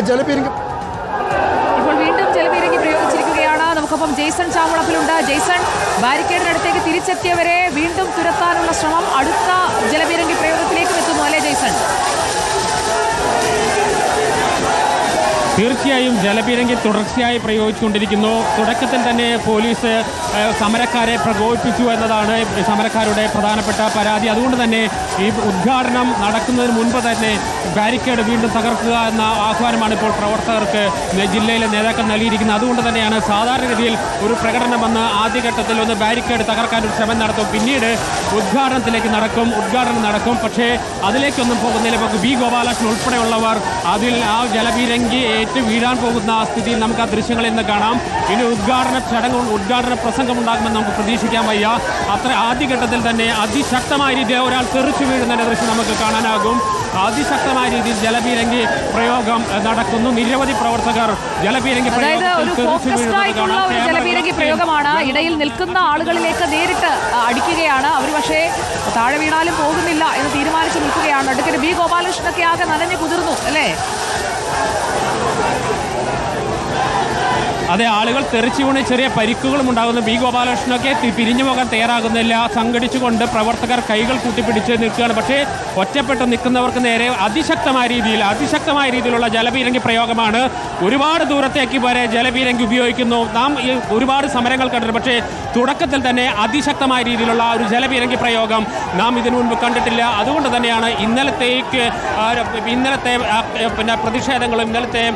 ജലപീരങ്കി ഇപ്പോൾ വീണ്ടും ജലപീരങ്കി പ്രയോഗിച്ചിരിക്കുകയാണ്. നമുക്കൊപ്പം ജെയ്സൺ ചാമുളപ്പിലുണ്ട്. ജെയ്സൺ ബാരിക്കേഡിനടുത്തേക്ക് തിരിച്ചെത്തിയവരെ വീണ്ടും തുരത്താനുള്ള ശ്രമം. അടുത്ത ജലപീരങ്കി പ്രയോഗത്തിലേക്കും എത്തുന്നു അല്ലേ ജെയ്സൺ തീർച്ചയായും ജലപീരങ്കി തുടർച്ചയായി പ്രയോഗിച്ചുകൊണ്ടിരിക്കുന്നു. തുടക്കത്തിൽ തന്നെ പോലീസ് സമരക്കാരെ പ്രകോപിപ്പിച്ചു എന്നതാണ് സമരക്കാരുടെ പ്രധാനപ്പെട്ട പരാതി. അതുകൊണ്ട് തന്നെ ഈ ഉദ്ഘാടനം നടക്കുന്നതിന് മുൻപ് തന്നെ ബാരിക്കേഡ് വീണ്ടും തകർക്കുക എന്ന ആഹ്വാനമാണ് ഇപ്പോൾ പ്രവർത്തകർക്ക് ജില്ലയിലെ നേതാക്കൾ നൽകിയിരിക്കുന്നത്. അതുകൊണ്ട് തന്നെയാണ് സാധാരണഗതിയിൽ ഒരു പ്രകടനം വന്ന് ആദ്യഘട്ടത്തിൽ ഒന്ന് ബാരിക്കേഡ് തകർക്കാൻ ഒരു ശ്രമം നടത്തും. പിന്നീട് ഉദ്ഘാടനത്തിലേക്ക് നടക്കും ഉദ്ഘാടനം നടക്കും. പക്ഷേ അതിലേക്കൊന്നും പോകുന്നില്ല. ഇപ്പോൾ വി ഗോപാലകൃഷ്ണൻ ഉൾപ്പെടെയുള്ളവർ അതിൽ ആ ജലപീരങ്കി ഏറ്റ് വീഴാൻ പോകുന്ന സ്ഥിതിയിൽ നമുക്ക് ആ ദൃശ്യങ്ങളിൽ നിന്ന് കാണാം. ഇനി ഉദ്ഘാടന ചടങ്ങ് ഉദ്ഘാടന പ്രസംഗം ഉണ്ടാകുമെന്ന് നമുക്ക് പ്രതീക്ഷിക്കാൻ വയ്യ. അത്ര ആദ്യഘട്ടത്തിൽ തന്നെ അതിശക്തമായ രീതിയിൽ ഒരാൾ തെറിച്ചു വീഴുന്നതിന്റെ ദൃശ്യം നമുക്ക് കാണാനാകും. അതിശക്തമായ രീതിയിൽ ജലപീരങ്കി പ്രയോഗം നടക്കുന്നു. നിരവധി പ്രവർത്തകർ ജലപീരങ്കി ജലപീരങ്കി പ്രയോഗമാണ്. ഇടയിൽ നിൽക്കുന്ന ആളുകളിലേക്ക് നേരിട്ട് അടിക്കുകയാണ്. അവർ പക്ഷേ താഴെ വീണാലും പോകുന്നില്ല എന്ന് തീരുമാനിച്ചു നിൽക്കുകയാണ്. അടുക്കൽ ബി ഗോപാലകൃഷ്ണനൊക്കെ ആകെ നനഞ്ഞു കുതിർന്നു അല്ലേ? അതെ ആളുകൾ തെറിച്ചു വീണ് ചെറിയ പരിക്കുകളും ഉണ്ടാകുന്നു. ബി ഗോപാലകൃഷ്ണനൊക്കെ പിരിഞ്ഞു പോകാൻ തയ്യാറാകുന്നില്ല. സംഘടിച്ചുകൊണ്ട് പ്രവർത്തകർ കൈകൾ കൂട്ടിപ്പിടിച്ച് നിൽക്കുകയാണ്. പക്ഷേ ഒറ്റപ്പെട്ട് നിൽക്കുന്നവർക്ക് നേരെ അതിശക്തമായ രീതിയിൽ അതിശക്തമായ രീതിയിലുള്ള ജലപീരങ്കി പ്രയോഗമാണ് ഒരുപാട് ദൂരത്തേക്ക് വരെ ജലപീരങ്കി ഉപയോഗിക്കുന്നു. നാം ഒരുപാട് സമരങ്ങൾ കണ്ടിട്ടുണ്ട്. പക്ഷേ തുടക്കത്തിൽ തന്നെ അതിശക്തമായ രീതിയിലുള്ള ഒരു ജലപീരങ്കി പ്രയോഗം നാം ഇതിനു മുൻപ് കണ്ടിട്ടില്ല. അതുകൊണ്ട് തന്നെയാണ് ഇന്നലത്തേക്ക് ഇന്നലത്തെ പിന്നെ പ്രതിഷേധങ്ങളും ഇന്നലത്തെ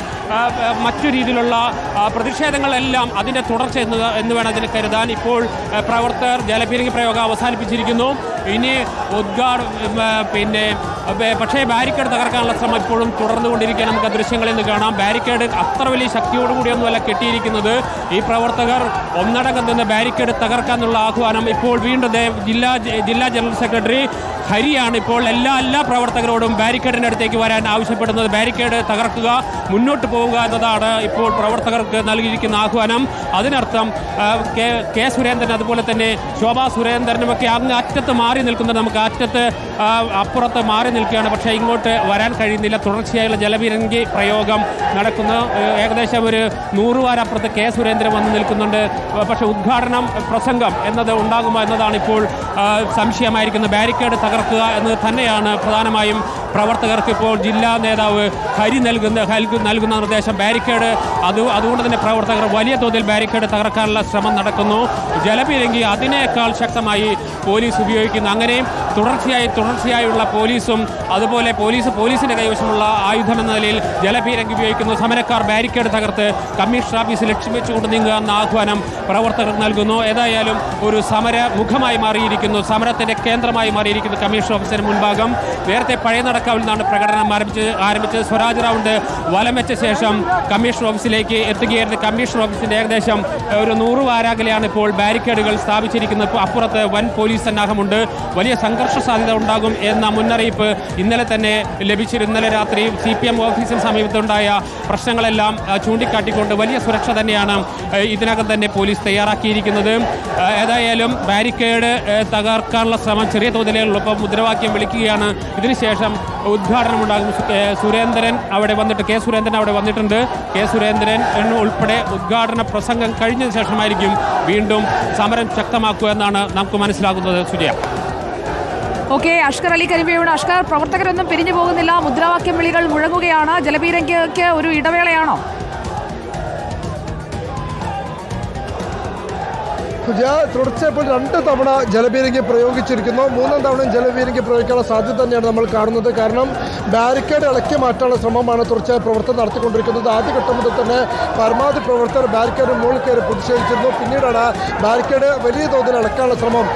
മറ്റു രീതിയിലുള്ള ആ, പ്രതിഷേധങ്ങളെല്ലാം അതിന്റെ തുടർച്ച എന്ന് വേണം അതിന് കരുതാൻ. ഇപ്പോൾ പ്രവർത്തകർ ജലപീരങ്കി പ്രയോഗം അവസാനിപ്പിച്ചിരിക്കുന്നു. ഇനി ഉദ്ഘാട പിന്നെ പക്ഷേ ബാരിക്കേഡ് തകർക്കാനുള്ള ശ്രമം ഇപ്പോഴും തുടർന്നുകൊണ്ടിരിക്കുകയാണ്. നമുക്ക് ദൃശ്യങ്ങളിൽ നിന്ന് കാണാം. ബാരിക്കേഡ് അത്ര വലിയ ശക്തിയോടുകൂടിയൊന്നുമല്ല കെട്ടിയിരിക്കുന്നത്. ഈ പ്രവർത്തകർ ഒന്നടങ്കം നിന്ന് ബാരിക്കേഡ് തകർക്കാനുള്ള ആഹ്വാനം ഇപ്പോൾ വീണ്ടും ജില്ലാ ജില്ലാ ജനറൽ സെക്രട്ടറി ഹരിയാണ് ഇപ്പോൾ എല്ലാ എല്ലാ പ്രവർത്തകരോടും ബാരിക്കേഡിന്റെ അടുത്തേക്ക് വരാൻ ആവശ്യപ്പെടുന്നത്. ബാരിക്കേഡ് തകർക്കുക മുന്നോട്ട് പോവുക എന്നതാണ് ഇപ്പോൾ പ്രവർത്തകർക്ക് നൽകിയിരിക്കുന്ന ആഹ്വാനം. അതിനർത്ഥം കെ സുരേന്ദ്രൻ അതുപോലെ തന്നെ ശോഭാ സുരേന്ദ്രനുമൊക്കെ അങ്ങ് അറ്റത്ത് മാറി നിൽക്കുന്നത് നമുക്ക് അറ്റത്ത് അപ്പുറത്ത് മാറി നിൽക്കുകയാണ്. പക്ഷേ ഇങ്ങോട്ട് വരാൻ കഴിയുന്നില്ല. തുടർച്ചയായുള്ള ജലവിരങ്കി പ്രയോഗം നടക്കുന്ന. ഏകദേശം ഒരു നൂറുപാരപ്പുറത്ത് കെ സുരേന്ദ്രൻ വന്ന് നിൽക്കുന്നുണ്ട്. പക്ഷേ ഉദ്ഘാടനം പ്രസംഗം എന്നത് ഉണ്ടാകുമോ എന്നതാണ് ഇപ്പോൾ സംശയമായിരിക്കുന്നത്. ബാരിക്കേഡ് തകർക്കുക എന്നത് തന്നെയാണ് പ്രധാനമായും പ്രവർത്തകർക്ക് ഇപ്പോൾ ജില്ലാ നേതാവ് ഹരി നൽകുന്ന നൽകുന്ന നിർദ്ദേശം ബാരിക്കേഡ്. അത് അതുകൊണ്ട് തന്നെ പ്രവർത്തകർ വലിയ തോതിൽ ബാരിക്കേഡ് തകർക്കാനുള്ള ശ്രമം നടക്കുന്നു. ജലപീരങ്കി അതിനേക്കാൾ ശക്തമായി പോലീസ് ഉപയോഗിക്കുന്നു. അങ്ങനെ തുടർച്ചയായി തുടർച്ചയായുള്ള പോലീസും അതുപോലെ പോലീസ് പോലീസിന്റെ കൈവശമുള്ള ആയുധം എന്ന നിലയിൽ ജലപീരങ്കി ഉപയോഗിക്കുന്നു. സമരക്കാർ ബാരിക്കേഡ് തകർത്ത് കമ്മീഷണർ ഓഫീസ് ലക്ഷ്യം വെച്ചുകൊണ്ട് നീങ്ങുക എന്ന ആഹ്വാനം പ്രവർത്തകർ നൽകുന്നു. ഏതായാലും ഒരു സമര മുഖമായി മാറിയിരിക്കുന്നു. സമരത്തിന്റെ കേന്ദ്രമായി മാറിയിരിക്കുന്നു കമ്മീഷൻ ഓഫീസിന് മുൻഭാഗം. നേരത്തെ പഴയ നടക്കാവിൽ നിന്നാണ് പ്രകടനം ആരംഭിച്ച് ആരംഭിച്ചത്. സ്വരാജ് റൗണ്ട് വലം വെച്ച ശേഷം കമ്മീഷൻ ഓഫീസിലേക്ക് എത്തുകയായിരുന്നു. കമ്മീഷൻ ഓഫീസിന്റെ ഏകദേശം ഒരു നൂറ് വാരാകലെയാണ് ഇപ്പോൾ ബാരിക്കേഡുകൾ സ്ഥാപിച്ചിരിക്കുന്നത്. അപ്പുറത്ത് വൻ പോലീസ് സന്നാഹമുണ്ട്. വലിയ സംഘർഷ സാധ്യത ഉണ്ടാകും എന്ന മുന്നറിയിപ്പ് ഇന്നലെ തന്നെ ലഭിച്ചിരുന്നു. ഇന്നലെ രാത്രി സി പി എം ഓഫീസിന് സമീപത്തുണ്ടായ പ്രശ്നങ്ങളെല്ലാം ചൂണ്ടിക്കാട്ടിക്കൊണ്ട് വലിയ സുരക്ഷ തന്നെയാണ് ഇതിനകം തന്നെ പോലീസ് തയ്യാറാക്കിയിരിക്കുന്നത്. ഏതായാലും ബാരിക്കേഡ് തകർക്കാനുള്ള ശ്രമം ചെറിയ തോതിലുള്ളപ്പം മുദ്രാവാക്യം വിളിക്കുകയാണ്. ഇതിനുശേഷം ഉദ്ഘാടനം ഉണ്ടാകും. സുരേന്ദ്രൻ അവിടെ വന്നിട്ട് കെ സുരേന്ദ്രൻ അവിടെ വന്നിട്ടുണ്ട്. കെ സുരേന്ദ്രൻ ഉൾപ്പെടെ ഉദ്ഘാടന പ്രസംഗം കഴിഞ്ഞതിന് ശേഷമായിരിക്കും വീണ്ടും സമരം ശക്തമാക്കുക എന്നാണ് നമുക്ക് മനസ്സിലാകുന്നത്. സുജയ. ഓക്കെ അഷ്കർ അലി കരിമ്പയോട് അഷ്കർ പ്രവർത്തകരൊന്നും പിരിഞ്ഞു പോകുന്നില്ല. മുദ്രാവാക്യം വിളികൾ മുഴങ്ങുകയാണ്. ജലപീരങ്കയ്ക്ക് ഒരു ഇടവേളയാണോ? സുജയ തുടർച്ചയായി ഇപ്പോൾ രണ്ട് തവണ ജലപീരങ്കി പ്രയോഗിച്ചിരിക്കുന്നു. മൂന്നാം തവണയും ജലപീരങ്കി പ്രയോഗിക്കാനുള്ള സാധ്യത തന്നെയാണ് നമ്മൾ കാണുന്നത്. കാരണം ബാരിക്കേഡ് ഇളക്കി മാറ്റാനുള്ള ശ്രമമാണ് തുടർച്ചയായ പ്രവർത്തനം നടത്തിക്കൊണ്ടിരിക്കുന്നത്. ആദ്യഘട്ടം മുതൽ തന്നെ പരമാവധി പ്രവർത്തകർ ബാരിക്കേഡ് മുകളിൽ കയറി പ്രതിഷേധിച്ചിരുന്നു. പിന്നീടാണ് ബാരിക്കേഡ് വലിയ തോതിൽ ഇളക്കാനുള്ള ശ്രമം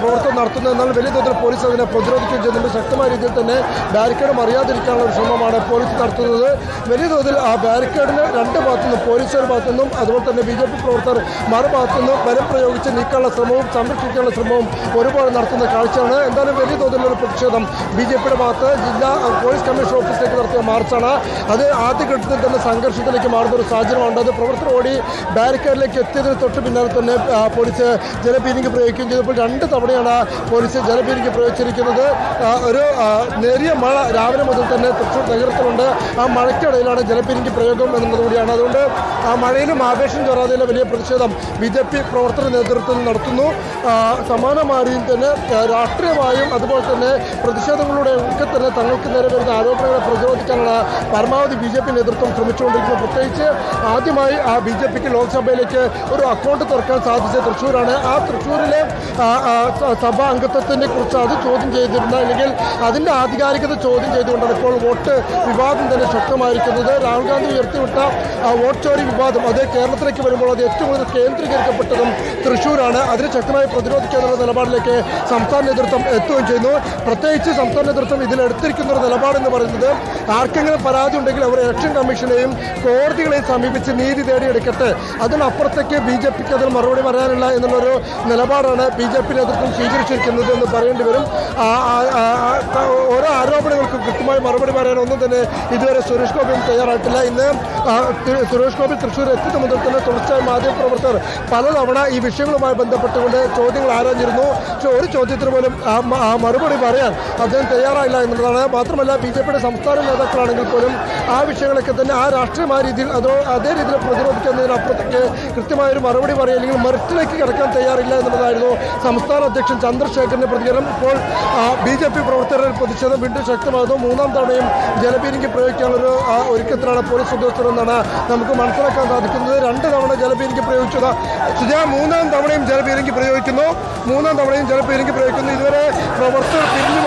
പ്രവർത്തനം നടത്തുന്നത്. എന്നാൽ വലിയ തോതിൽ പോലീസ് അതിനെ പ്രതിരോധിക്കുകയും ചെയ്യുന്നുണ്ട് ശക്തമായ രീതിയിൽ തന്നെ ബാരിക്കേഡ് മറിയാതിരിക്കാനുള്ള ഒരു ശ്രമമാണ് പോലീസ് നടത്തുന്നത്. വലിയ തോതിൽ ആ ബാരിക്കേഡിന് രണ്ട് ഭാഗത്തു നിന്നും പോലീസ് ഒരു ഭാഗത്തു നിന്നും അതുപോലെ തന്നെ ബി ജെ പി പ്രവർത്തകർ മറുഭാഗത്തു നിന്നും പ്രയോഗിച്ച് നീക്കാനുള്ള ശ്രമവും സംരക്ഷിക്കാനുള്ള ശ്രമവും ഒരുപാട് നടത്തുന്ന കാഴ്ചയാണ്. എന്തായാലും വലിയ തോതിലുള്ള പ്രതിഷേധം ബി ജെ പിയുടെ ഭാഗത്ത് ജില്ലാ പോലീസ് കമ്മീഷൻ ഓഫീസിലേക്ക് നടത്തിയ മാർച്ചാണ്. അത് ആദ്യഘട്ടത്തിൽ തന്നെ സംഘർഷത്തിലേക്ക് മാറുന്ന ഒരു സാഹചര്യമുണ്ട്. അത് പ്രവർത്തനം ഓടി ബാരിക്കേഡിലേക്ക് എത്തിയതിന് തൊട്ട് പിന്നാലെ തന്നെ പോലീസ് ജലപീരങ്കി പ്രയോഗിക്കുകയും ചെയ്തപ്പോൾ രണ്ട് തവണയാണ് പോലീസ് ജലപീരങ്കി പ്രയോഗിച്ചിരിക്കുന്നത്. ഒരു നേരിയ മഴ രാവിലെ മുതൽ തന്നെ തൃശ്ശൂർ നഗരത്തിലുണ്ട്. ആ മഴയ്ക്കിടയിലാണ് ജലപീരങ്കി പ്രയോഗം എന്നുള്ളത് കൂടിയാണ്. അതുകൊണ്ട് ആ മഴയിലും ആവേശം ചോറാതെയുള്ള വലിയ പ്രതിഷേധം ബി ജെ പി പ്രവർത്തന നേതൃത്വത്തിൽ നടത്തുന്നു. ആ, സമാനമായ തന്നെ രാഷ്ട്രീയമായും അതുപോലെ തന്നെ പ്രതിഷേധങ്ങളുടെ ഒക്കെ തന്നെ തങ്ങൾക്ക് നേരെ വരുന്ന ആരോപണങ്ങളെ പ്രതിരോധിക്കാനുള്ള പരമാവധി ബി ജെ പി നേതൃത്വം ശ്രമിച്ചുകൊണ്ടിരിക്കുന്നു. പ്രത്യേകിച്ച് ആദ്യമായി ആ ബി ജെ പിക്ക് ലോക്സഭയിലേക്ക് ഒരു അക്കൗണ്ട് തുറക്കാൻ സാധിച്ച തൃശ്ശൂരാണ്. ആ തൃശ്ശൂരിലെ സഭാ അംഗത്വത്തിനെ കുറിച്ച് അത് ചോദ്യം ചെയ്തിരുന്ന അല്ലെങ്കിൽ അതിന്റെ ആധികാരികത ചോദ്യം ചെയ്തുകൊണ്ടാണ് ഇപ്പോൾ വോട്ട് വിവാദം തന്നെ ശക്തമായിരിക്കുന്നത്. രാഹുൽ ഗാന്ധി ഉയർത്തിവിട്ട വോട്ട് ചോരി വിവാദം അത് കേരളത്തിലേക്ക് വരുമ്പോൾ അത് ഏറ്റവും കൂടുതൽ കേന്ദ്രീകരിക്കപ്പെട്ടതും തൃശ്ശൂരാണ് അതിനെ ശക്തമായി പ്രതിരോധിക്കാനുള്ള നിലപാടിലേക്ക് സംസ്ഥാന നേതൃത്വം എത്തുകയും ചെയ്യുന്നു. പ്രത്യേകിച്ച് സംസ്ഥാന നേതൃത്വം ഇതിലെടുത്തിരിക്കുന്ന ഒരു നിലപാടെന്ന് പറയുന്നത് ആർക്കെങ്കിലും പരാതി ഉണ്ടെങ്കിൽ അവർ ഇലക്ഷൻ കമ്മീഷനെയും കോടതികളെയും സമീപിച്ച് നീതി തേടിയെടുക്കട്ടെ. അതിനപ്പുറത്തേക്ക് ബി ജെ പിക്ക് അതിന് മറുപടി പറയാനില്ല എന്നുള്ളൊരു നിലപാടാണ് ബി ജെ പി നേതൃത്വം സ്വീകരിച്ചിരിക്കുന്നത് എന്ന് പറയേണ്ടി വരും. ഓരോ ആരോപണങ്ങൾക്കും കൃത്യമായി മറുപടി പറയാൻ ഒന്നും തന്നെ ഇതുവരെ സുരേഷ് ഗോപിയും തയ്യാറായിട്ടില്ല. ഇന്ന് സുരേഷ് ഗോപി തൃശ്ശൂർ എത്തിയത് മുതൽ തന്നെ തുടർച്ചയായി മാധ്യമപ്രവർത്തകർ പലതവണ ഈ വിഷയങ്ങളുമായി ബന്ധപ്പെട്ടുകൊണ്ട് ചോദ്യങ്ങൾ ആരാഞ്ഞിരുന്നു. പക്ഷേ ഒരു ചോദ്യത്തിന് പോലും ആ മറുപടി പറയാൻ അദ്ദേഹം തയ്യാറായില്ല എന്നുള്ളതാണ്. മാത്രമല്ല ബി ജെ പിയുടെ സംസ്ഥാന നേതാക്കളാണെങ്കിൽ പോലും ആ വിഷയങ്ങളൊക്കെ തന്നെ ആ രാഷ്ട്രീയമായ രീതിയിൽ അതോ അതേ രീതിയിൽ പ്രതിരോധിക്കുന്നതിനപ്പുറത്തേക്ക് കൃത്യമായൊരു മറുപടി പറയുക അല്ലെങ്കിൽ മെറിറ്റിലേക്ക് കിടക്കാൻ തയ്യാറില്ല എന്നുള്ളതായിരുന്നു സംസ്ഥാന അധ്യക്ഷൻ ചന്ദ്രശേഖരന്റെ പ്രതികരണം. ഇപ്പോൾ ബി ജെ പി പ്രവർത്തകരുടെ പ്രതിഷേധം വീണ്ടും ശക്തമാകുന്നു. മൂന്നാം തവണയും ജലപീരങ്കി പ്രയോഗിക്കാനുള്ളൊരു ഒരു ഒരുക്കത്തിലാണ് പോലീസ് ഉദ്യോഗസ്ഥരെന്നാണ് നമുക്ക് മനസ്സിലാക്കാൻ സാധിക്കുന്നത്. രണ്ട് തവണ ജലപീരങ്കി പ്രയോഗിച്ചത്. സുജാ മൂന്നാം തവണയും ജലപീരങ്കി പ്രയോഗിക്കുന്നു. മൂന്നാം തവണയും ജലപീരങ്കി പ്രയോഗിക്കുന്നു. ഇതുവരെ പ്രവർത്തകർ പിരിഞ്ഞു